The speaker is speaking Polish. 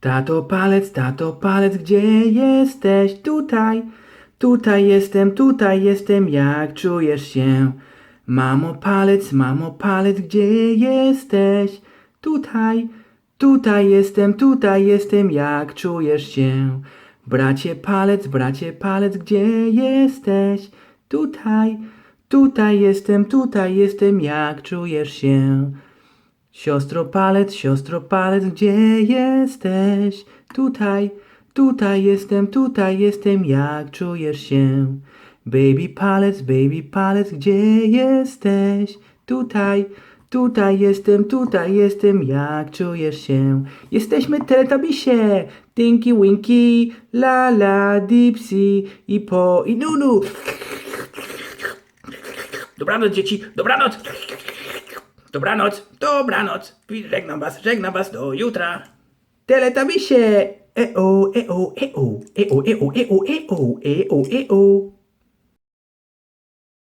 Tato palec, tato palec, gdzie jesteś? Tutaj, tutaj jestem, tutaj jestem, jak czujesz się? Mamo palec, mamo palec, gdzie jesteś? Tutaj, tutaj jestem, tutaj jestem, jak czujesz się? Bracie palec, bracie palec, gdzie jesteś? Tutaj, tutaj jestem, tutaj jestem, jak czujesz się? Siostro palec, siostro palec, gdzie jesteś? Tutaj, tutaj jestem, tutaj jestem, jak czujesz się? Baby palec, baby palec, gdzie jesteś? Tutaj, tutaj jestem, tutaj jestem, jak czujesz się? Jesteśmy teletabisie! Tinky Winky, la la, Dipsy i po i nunu. Dobranoc dzieci, dobranoc! Dobranoc, dobranoc. Żegnam was, żegnam was do jutra. Teletabisie! E-o, e-o, e-o, e-o, e-o, e-o, e-o, e-o, e-o.